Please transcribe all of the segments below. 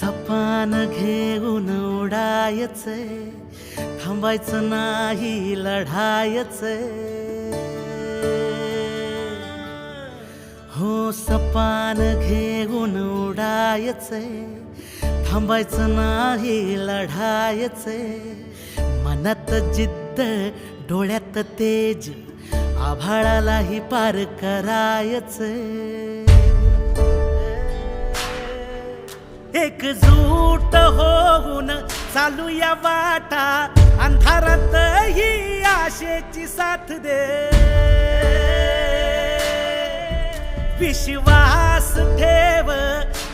सपान घेऊन उडायचे थांबायचं नाही लढायचे. हो सपान घेऊन उडायचे थांबायचं नाही लढायचे. मनात जिद्द डोळ्यात तेज. आभाळालाही पार करायचे. एकजूट होऊन चालूया वाटा. अंधारात ही आशेची साथ दे. विश्वास ठेव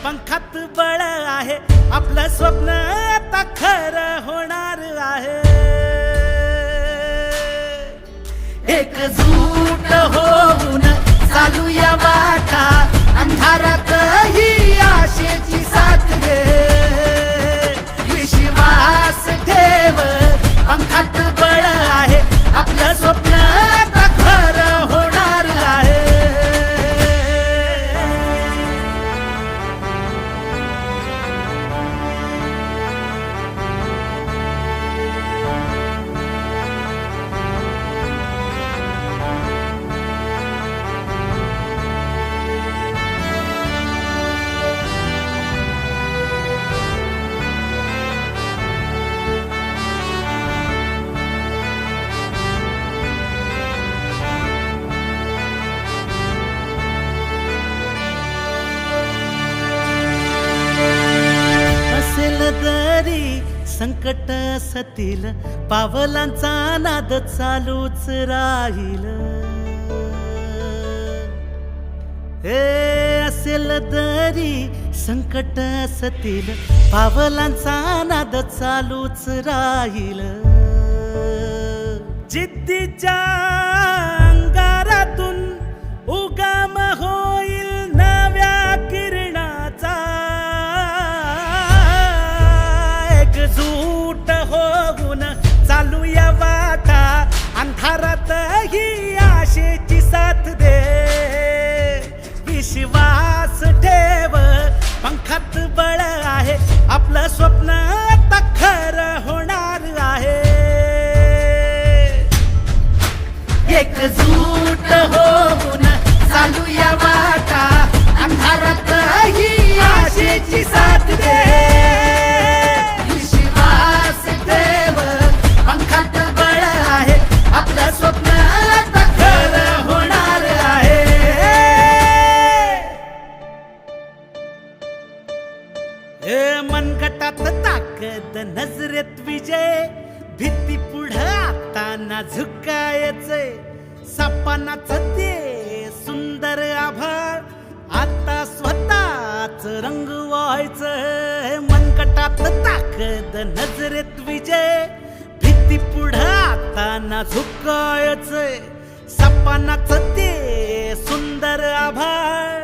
पंखात बळ आहे. आपलं स्वप्न आता खरं होणार आहे. एकजूट संकट सतील पावलांचा नाद चालूच राहील. हे असेल तरी संकट सतील पावलांचा नाद चालूच राहील. जिद्दीच्या आपलं मनगटात ताकद नजरेत विजय. भीती पुढं आता ना झुकायचे सपनाच ते सुंदर आभाळ. आता स्वतःच रंग व्हायचं मनकटात ताकद नजरेत विजय. भीती पुढं आता ना झुकायचे सपनाच ते सुंदर आभाळ.